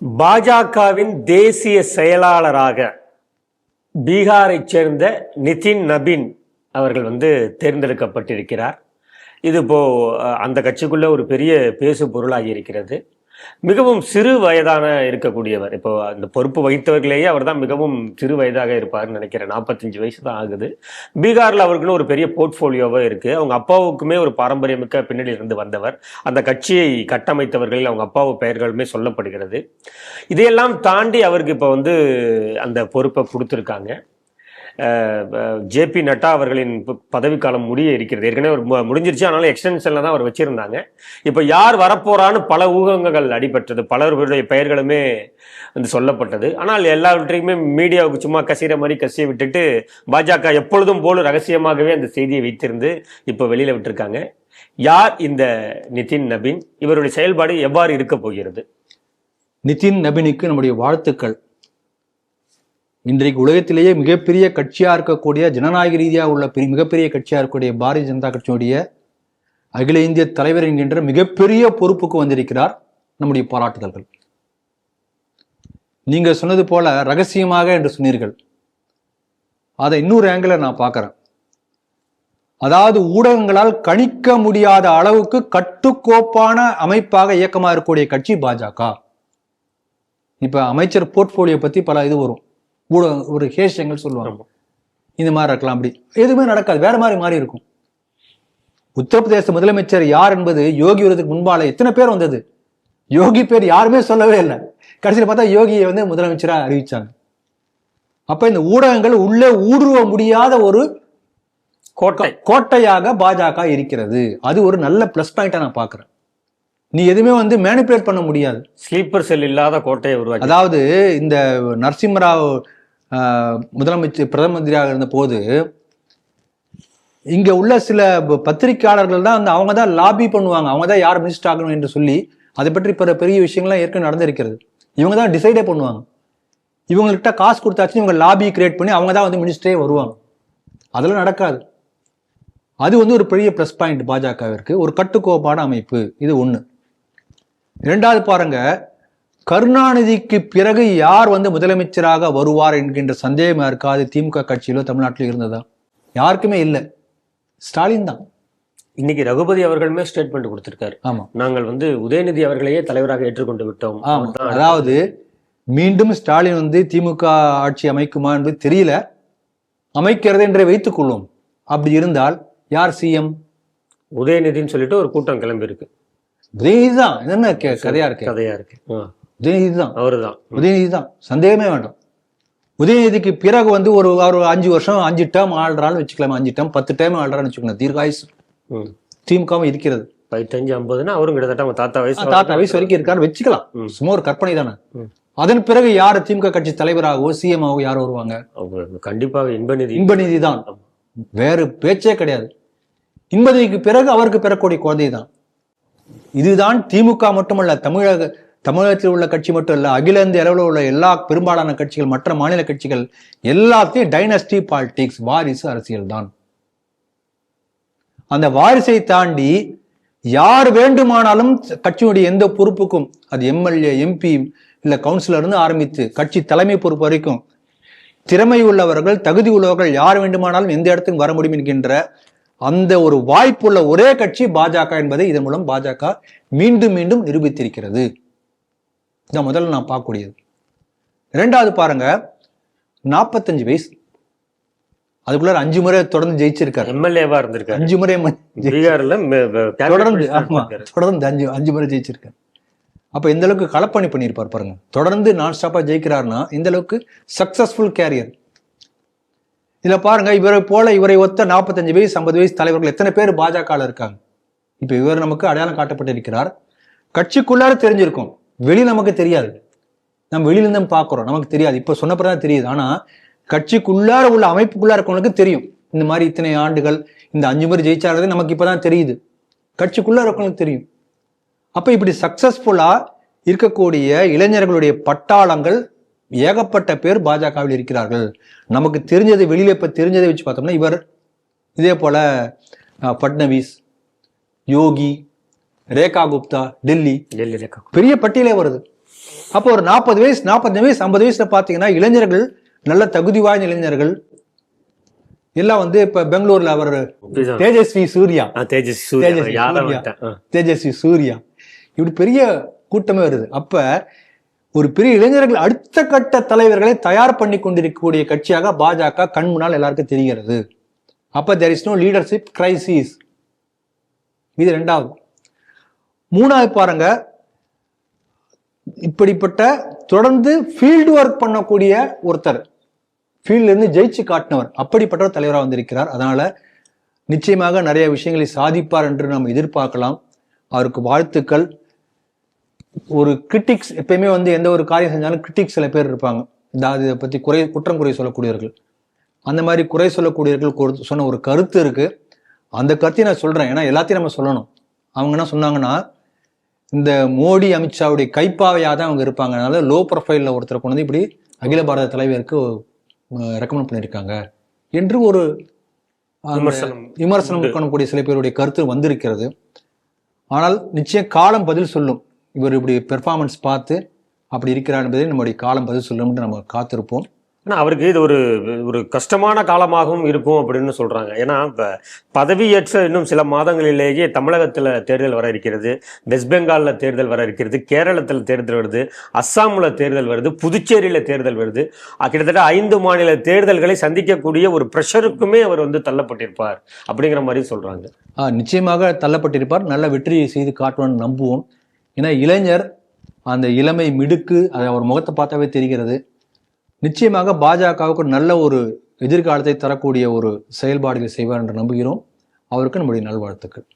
பாஜகவின் தேசிய செயலாளராக பீகாரைச் சேர்ந்த நிதின் நபின் அவர்கள் வந்து தேர்ந்தெடுக்கப்பட்டிருக்கிறார். இது இப்போ அந்த கட்சிக்குள்ள ஒரு பெரிய பேசு பொருளாகி இருக்கிறது. மிகவும் சிறு வயதான இருக்கக்கூடியவர். இப்போ அந்த பொறுப்பு வகித்தவர்களேயே அவர் தான் மிகவும் சிறு வயதாக இருப்பார்னு நினைக்கிறேன். நாற்பத்தஞ்சு வயசு தான் ஆகுது. பீகாரில் அவருக்குன்னு ஒரு பெரிய போர்ட்ஃபோலியோவாக இருக்கு. அவங்க அப்பாவுக்குமே ஒரு பாரம்பரியமிக்க பின்னணியிலிருந்து வந்தவர். அந்த கட்சியை கட்டமைத்தவர்களில் அவங்க அப்பாவு பெயர்களுமே சொல்லப்படுகிறது. இதையெல்லாம் தாண்டி அவருக்கு இப்போ வந்து அந்த பொறுப்பை கொடுத்துருக்காங்க. ஜேபி நட்டா அவர்களின் ப- பதவிக்காலம் முடிய இருக்கிறது. ஏற்கனவே ஒரு முடிஞ்சிருச்சு. ஆனாலும் எக்ஸ்டென்ஷனில் தான் அவர் வச்சிருந்தாங்க. இப்போ யார் வரப்போறான்னு பல ஊகங்கள் அடிபட்டது. பலருடைய பெயர்களுமே வந்து சொல்லப்பட்டது. ஆனால் எல்லாவற்றையுமே மீடியாவுக்கு சும்மா கசிகிற மாதிரி கசிய விட்டுட்டு பாஜக எப்பொழுதும் போல ரகசியமாகவே அந்த செய்தியை வைத்திருந்து இப்போ வெளியில் விட்டுருக்காங்க. யார் இந்த நிதின் நபின்? இவருடைய செயல்பாடு எவ்வாறு இருக்க போகிறது? நிதின் நபினுக்கு நம்முடைய வாழ்த்துக்கள். இன்றைக்கு உலகத்திலேயே மிகப்பெரிய கட்சியாக இருக்கக்கூடிய ஜனநாயக ரீதியாக உள்ள பெரிய மிகப்பெரிய கட்சியாக இருக்கக்கூடிய பாரதிய ஜனதா கட்சியுடைய அகில இந்திய தலைவர் என்கின்ற மிகப்பெரிய பொறுப்புக்கு வந்திருக்கிறார் நம்முடைய பாராட்டுதல்கள். நீங்க சொன்னது போல ரகசியமாக என்று சொன்னீர்கள். அதை இன்னொரு ஆங்கில நான் பார்க்குறேன். அதாவது ஊடகங்களால் கணிக்க முடியாத அளவுக்கு கட்டுக்கோப்பான அமைப்பாக இயக்கமாக இருக்கக்கூடிய கட்சி பாஜக. இப்போ அமைச்சர் போர்ட்ஃபோலியோ பற்றி பல இது வரும். ஊடகம் ஒரு ஹேஷங்கள் சொல்லுவாங்க. இந்த மாதிரி இருக்கலாம் அப்படி. எதுவுமே நடக்காது. வேற மாதிரி மாறி இருக்கும். உத்தரப்பிரதேச முதலமைச்சர் யார் என்பது யோகி வருவதற்கு முன்பால எத்தனை பேர் வந்தது? யோகி பேர் யாருமே சொல்லவே இல்லை. கடைசியில் பார்த்தா யோகியை வந்து முதலமைச்சரா அறிவிச்சாங்க. அப்ப இந்த ஊடகங்கள் உள்ளே ஊடுருவ முடியாத ஒரு கோட்டை. கோட்டையாக பாஜக இருக்கிறது. அது ஒரு நல்ல பிளஸ் பாயிண்டா நான் பாக்குறேன் நீ எதுவுமே வந்து மேனிபுலேட் பண்ண முடியாது. ஸ்லீப்பர் செல் இல்லாத கோட்டையை உருவாக்கி. அதாவது இந்த நரசிம்மராவ் முதலமைச்சர் பிரதம மந்திரியாக இருந்தபோது இங்கே உள்ள சில ப- பத்திரிக்கையாளர்கள் தான் வந்து அவங்க தான் லாபி பண்ணுவாங்க. அவங்க தான் யார் மினிஸ்டர் ஆகணும் என்று சொல்லி அதை பற்றி பிற பெரிய விஷயங்கள்லாம் ஏற்கனவே நடந்திருக்கிறது. இவங்க தான் டிசைடே பண்ணுவாங்க. இவங்கள்ட்ட காசு கொடுத்தாச்சு இவங்க லாபி கிரியேட் பண்ணி அவங்க தான் வந்து மினிஸ்டரே வருவாங்க. அதெல்லாம் நடக்காது. அது வந்து ஒரு பெரிய ப்ளஸ் பாயிண்ட் பாஜகவிற்கு. ஒரு கட்டுக்கோப்பான அமைப்பு. இது ஒன்று இரண்டாவது பாருங்கள் கருணாநிதிக்கு பிறகு யார் வந்து முதலமைச்சராக வருவார் என்கின்ற சந்தேகம் இருக்காது. திமுக கட்சியிலோ தமிழ்நாட்டிலோ இருந்ததா? யாருக்குமே இல்லை. ஸ்டாலின் தான். இன்னைக்கு ரகுபதி அவர்களுமே ஸ்டேட்மெண்ட் கொடுத்திருக்காரு. ஆமா. நாங்கள் வந்து உதயநிதி அவர்களையே தலைவராக ஏற்றுக்கொண்டு விட்டோம். அதாவது மீண்டும் ஸ்டாலின் வந்து திமுக ஆட்சி அமைக்குமா என்பது தெரியல. அமைக்கிறது என்றே வைத்துக் கொள்வோம் அப்படி இருந்தால் யார் சிஎம்? உதயநிதின்னு சொல்லிட்டு ஒரு கூட்டம் கிளம்பி இருக்கு உதயநிதி தான். இது என்ன கே- கதையா இருக்கு? கதையா இருக்கு. உதயநிதி தான் அவருதான். உதயநிதி தான் சந்தேகமே வேண்டாம். உதயநிதிக்கு பிறகு வந்து ஒரு ஒரு அஞ்சு வருஷம் அஞ்சு டேர்ம் ஆள்றான்னு வச்சுக்கலாம் அஞ்சு டேர்ம் பத்து டேர்ம் ஆள்றான்னு வச்சுக்கணும் தீர்காயுஸ் ம். திமுகவும் இருக்கிறது. பதினஞ்சு ஐம்பதுன்னா அவரும் கிட்டத்தட்ட அவங்க தாத்தா வயசு தாத்தா வயசு வரைக்கும் இருக்காரு வச்சுக்கலாம். சும்மா ஒரு கற்பனை தானே. அதன் பிறகு யார் திமுக கட்சி தலைவராகவோ சிஎம் ஆகவோ யார் வருவாங்க? கண்டிப்பாக இன்பநிதி இன்பநிதி தான் வேறு பேச்சே கிடையாது. இன்பநிதிக்கு பிறகு அவருக்கு பெறக்கூடிய குழந்தை தான் இதுதான் திமுக மட்டுமல்ல தமிழக தமிழகத்தில் உள்ள கட்சி மட்டும் இல்லை அகில இந்திய அளவில் உள்ள எல்லா பெரும்பாலான கட்சிகள் மற்ற மாநில கட்சிகள் எல்லாத்தையும் டைனஸ்டி பாலிடிக்ஸ் வாரிசு அரசியல் தான். அந்த வாரிசை தாண்டி யார் வேண்டுமானாலும் கட்சியுடைய எந்த பொறுப்புக்கும் அது எம்எல்ஏ எம்பி இல்ல கவுன்சிலர் இருந்து ஆரம்பித்து கட்சி தலைமை பொறுப்பு வரைக்கும் திறமை உள்ளவர்கள் தகுதி உள்ளவர்கள் யார் வேண்டுமானாலும் எந்த இடத்துக்கும் வர முடியும் என்கின்ற அந்த ஒரு வாய்ப்புள்ள ஒரே கட்சி பாஜக என்பதை இதன் மூலம் பாஜக மீண்டும் மீண்டும் நிரூபித்திருக்கிறது. இதான் முதல்ல நான் பார்க்கக்கூடியது. இரண்டாவது பாருங்க நாற்பத்தஞ்சு வயசு. அதுக்குள்ள அஞ்சு முறை தொடர்ந்து ஜெயிச்சிருக்காரு. எம்எல்ஏவா இருந்திருக்காரு. அஞ்சு முறை பீகார்ல தொடர்ந்து ஆமா. தொடர்ந்து அஞ்சு அஞ்சு முறை ஜெயிச்சிருக்காரு. அப்ப இந்த அளவுக்கு களப்பணி பண்ணியிருப்பார் பாருங்க. தொடர்ந்து நான் ஸ்டாப்பா ஜெயிக்கிறாருன்னா இந்த அளவுக்கு சக்சஸ்ஃபுல் கேரியர் இதுல பாருங்க இவரை போல இவரை ஒத்த நாற்பத்தஞ்சு வயசு ஐம்பது வயசு தலைவர்கள் எத்தனை பேர் பாஜக இருக்காங்க? இப்ப இவர் நமக்கு அடையாளம் காட்டப்பட்டிருக்கிறார். கட்சிக்குள்ளார தெரிஞ்சிருக்கும். வெளி நமக்கு தெரியாது. நம்ம வெளியிலிருந்து பார்க்குறோம். நமக்கு தெரியாது. இப்போ இப்ப சொன்னப்பதான் தெரியுது. ஆனால் கட்சிக்குள்ளார உள்ள அமைப்புக்குள்ளார இருக்கவங்களுக்கு தெரியும். இந்த மாதிரி இத்தனை ஆண்டுகள் இந்த அஞ்சு முறை ஜெயிச்சாரு நமக்கு இப்பதான் தெரியுது. கட்சிக்குள்ளார இருக்கவங்களுக்கு தெரியும். அப்போ இப்படி சக்சஸ்ஃபுல்லாக இருக்கக்கூடிய இளைஞர்களுடைய பட்டாளங்கள் ஏகப்பட்ட பேர் பாஜகவில் இருக்கிறார்கள். நமக்கு தெரிஞ்சது வெளியில இப்போ தெரிஞ்சதை வச்சு பார்த்தோம்னா இவர் இதே போல அஹ், பட்னவிஸ் யோகி ரேகா குப்தா டெல்லி டெல்லியில க- பெரிய பட்டியலே வருது. அப்போ ஒரு நாற்பது வயசு நாற்பத்தஞ்சு வயசு ஐம்பது வயசுல பாத்தீங்கன்னா இளைஞர்கள் நல்ல தகுதி வாய்ந்த இளைஞர்கள் எல்லாம் வந்து இப்ப பெங்களூர்ல அவர். தேஜஸ்வி சூர்யா. தேஜஸ்வி. தேஜஸ்வி சூர்யா. இப்படி பெரிய கூட்டமே வருது. அப்ப ஒரு பெரிய இளைஞர்கள் அடுத்த கட்ட தலைவர்களை தயார் பண்ணி கொண்டிருக்கக்கூடிய கட்சியாக பாஜக கண் முன்னால் எல்லாருக்கும் தெரிகிறது. அப்ப there is no leadership crisis இது ரெண்டாவது. மூணாவது பாருங்க. இப்படிப்பட்ட தொடர்ந்து ஃபீல்டு ஒர்க் பண்ணக்கூடிய ஒருத்தர். ஃபீல்ட்ல இருந்து ஜெயிச்சு காட்டினவர். அப்படிப்பட்ட ஒரு தலைவராக வந்திருக்கிறார். அதனால நிச்சயமாக நிறைய விஷயங்களை சாதிப்பார் என்று நாம் எதிர்பார்க்கலாம். அவருக்கு வாழ்த்துக்கள். ஒரு கிரிட்டிக்ஸ் எப்பயுமே வந்து எந்த ஒரு காரியம் செஞ்சாலும் கிரிட்டிக்ஸ் சில பேர் இருப்பாங்க. அதாவது இதை பத்தி குறை குற்றம் குறை சொல்லக்கூடியவர்கள். அந்த மாதிரி குறை சொல்லக்கூடியவர்கள் சொன்ன ஒரு கருத்து இருக்கு. அந்த கருத்தையும் நான் சொல்றேன். ஏன்னா எல்லாத்தையும் நம்ம சொல்லணும். அவங்க என்ன சொன்னாங்கன்னா இந்த மோடி அமித்ஷாவுடைய கைப்பாவையாக தான் அவங்க இருப்பாங்க. அதனால லோ ப்ரொஃபைலில் ஒருத்தரை கொண்டு வந்து இப்படி அகில பாரத தலைவருக்கு ரெக்கமெண்ட் பண்ணியிருக்காங்க என்று ஒரு விமர்சனம் விமர்சனம் பண்ணக்கூடிய சில பேருடைய கருத்து வந்திருக்கிறது. ஆனால் நிச்சயம் காலம் பதில் சொல்லும். இவர் இப்படி பெர்ஃபார்மன்ஸ் பார்த்து அப்படி இருக்கிறார் என்பதை நம்முடைய காலம் பதில் சொல்லும்னு நம்ம காத்திருப்போம். ஏன்னா அவருக்கு இது ஒரு ஒரு கஷ்டமான காலமாகவும் இருக்கும் அப்படின்னு சொல்கிறாங்க ஏன்னா இப்போ பதவியேற்ற இன்னும் சில மாதங்களிலேயே தமிழகத்தில் தேர்தல் வர இருக்கிறது வெஸ்ட் பெங்காலில் தேர்தல் வர இருக்கிறது கேரளத்தில் தேர்தல் வருது அஸ்ஸாமில் தேர்தல் வருது புதுச்சேரியில் தேர்தல் வருது. கிட்டத்தட்ட ஐந்து மாநில தேர்தல்களை சந்திக்கக்கூடிய ஒரு ப்ரெஷருக்குமே அவர் வந்து தள்ளப்பட்டிருப்பார் அப்படிங்கிற மாதிரி சொல்கிறாங்க நிச்சயமாக தள்ளப்பட்டிருப்பார். நல்ல வெற்றியை செய்து காட்டுவான்னு நம்புவோம். ஏன்னா இளைஞர் அந்த இளமை மிடுக்கு அதை அவர் முகத்தை பார்த்தாவே தெரிகிறது. நிச்சயமாக பாஜகவுக்கு நல்ல ஒரு எதிர்காலத்தை தரக்கூடிய ஒரு செயல்பாடுகளை செய்வார் என்று நம்புகிறோம். அவருக்கு நம்முடைய நல்வாழ்த்துக்கள்.